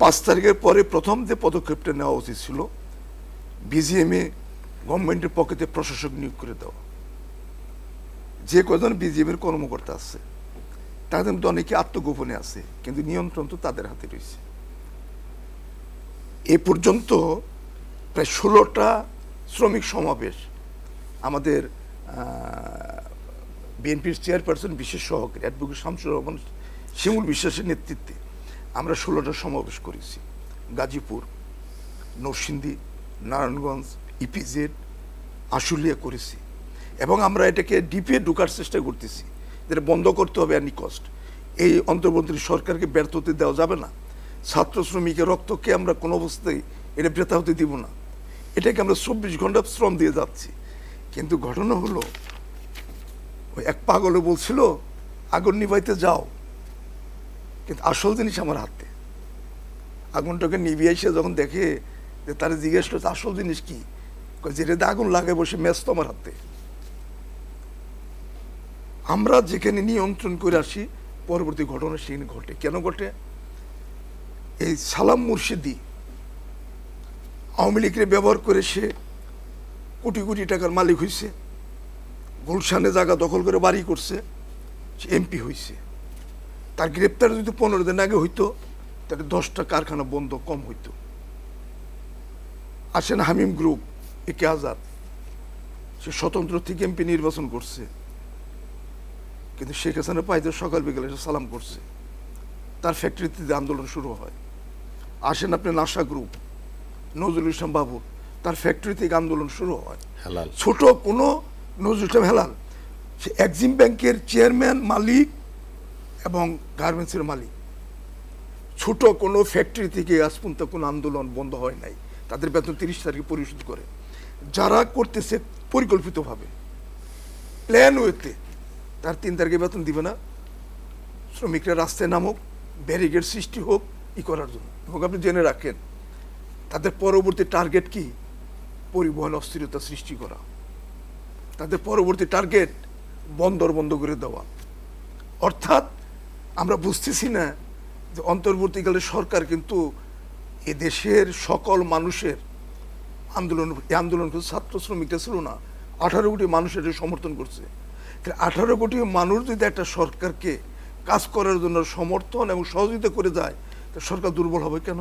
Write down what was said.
পাঁচ তারিখের পরে প্রথম যে পদক্ষেপটা নেওয়া উচিত ছিল বিজিএমএ গভর্নমেন্টের পক্ষে প্রশাসক নিয়োগ করে দেওয়া। যে কজন বিজিএমের কর্মকর্তা আছে, তাদের মধ্যে অনেকে আত্মগোপনে আছে, কিন্তু নিয়ন্ত্রণ তো তাদের হাতে রয়েছে। এ পর্যন্ত প্রায় ষোলোটা শ্রমিক সমাবেশ আমাদের বিএনপির চেয়ারপারসন বিশেষ সহকারী অ্যাডভোকেট শামসুর রহমান শিমুল বিশ্বাসের নেতৃত্বে আমরা ষোলোটা সমাবেশ করেছি। গাজীপুর, নরসিংদী, নারায়ণগঞ্জ, ইপিজেড, আশুলিয়া করেছি। এবং আমরা এটাকে ডিপে ঢোকার চেষ্টা করতেছি। যেটা বন্ধ করতে হবে অ্যানি কস্ট এই অন্তর্বর্তী সরকারকে ব্যর্থ হতে দেওয়া যাবে না। ছাত্র শ্রমিকের রক্তকে আমরা কোনো অবস্থায় এটা বৃথা হতে দিব না। এটাকে আমরা চব্বিশ ঘণ্টা শ্রম দিয়ে যাচ্ছি। কিন্তু ঘটনা হলো, ওই এক পাগলে বলছিল, আগুন নিভাইতে যাও। কিন্তু আসল জিনিস আমার হাতে। আগুনটাকে নিভিয়ে এসে যখন দেখে যে তারা জিজ্ঞেস করছে, আসল জিনিস কি? যেটাতে আগুন লাগে বসে ম্যাচ তো আমার হাতে। আমরা যেখানে নিয়ন্ত্রণ করে আসি, পরবর্তী ঘটনা সেখানে ঘটে। কেন ঘটে? এই সালাম মুর্শিদি আওয়ামী লীগের ব্যবহার করে সে কোটি কোটি টাকার মালিক হয়েছে গুলশানে জায়গা দখল করে বাড়ি করছে, সে এমপি হয়েছে তার গ্রেপ্তার যদি পনেরো দিন আগে হইতো তাহলে দশটা কারখানা বন্ধ কম হইতো। আসেন হামিম গ্রুপ একে আজাদ। সে স্বতন্ত্র থেকে এমপি নির্বাচন করছে। কিন্তু শেখ হাসিনা পাইতে সকাল বিকেলে এসে সালাম করছে তার ফ্যাক্টরিতে আন্দোলন শুরু হয়। আসেন আপনি নাসা গ্রুপ নজরুল ইসলাম বাবুর তার ফ্যাক্টরি থেকে আন্দোলন শুরু হয়। হালাল। ছোট কোনো নজরুল ইসলাম হেলাল সে এক্সিম ব্যাংকের চেয়ারম্যান মালিক এবং গার্মেন্টসের মালিক। ছোট কোনো ফ্যাক্টরি থেকে আজ পর্যন্ত কোনো আন্দোলন বন্ধ হয় নাই। তাদের বেতন তিরিশ তারিখে পরিশোধ করে। যারা করতেছে পরিকল্পিতভাবে প্ল্যান ওয়েতে তার তিন তারিখে বেতন দিবে না। শ্রমিকরা রাস্তায় নামুক ব্যারিকেড সৃষ্টি হোক, ই করার জন্য। এবং আপনি জেনে রাখেন, তাদের পরবর্তী টার্গেট কি? পরিবহন অস্থিরতা সৃষ্টি করা। তাদের পরবর্তী টার্গেট বন্দর বন্ধ করে দেওয়া। অর্থাৎ আমরা বুঝতেছি না যে অন্তর্বর্তীকালে সরকার কিন্তু এ দেশের সকল মানুষের আন্দোলন এই আন্দোলন কিন্তু ছাত্র শ্রমিকটা ছিল না। আঠারো কোটি মানুষ এটা সমর্থন করছে। আঠারো কোটি মানুষ যদি একটা সরকারকে কাজ করার জন্য সমর্থন এবং সহযোগিতা করে দেয় তা সরকার দুর্বল হবে কেন?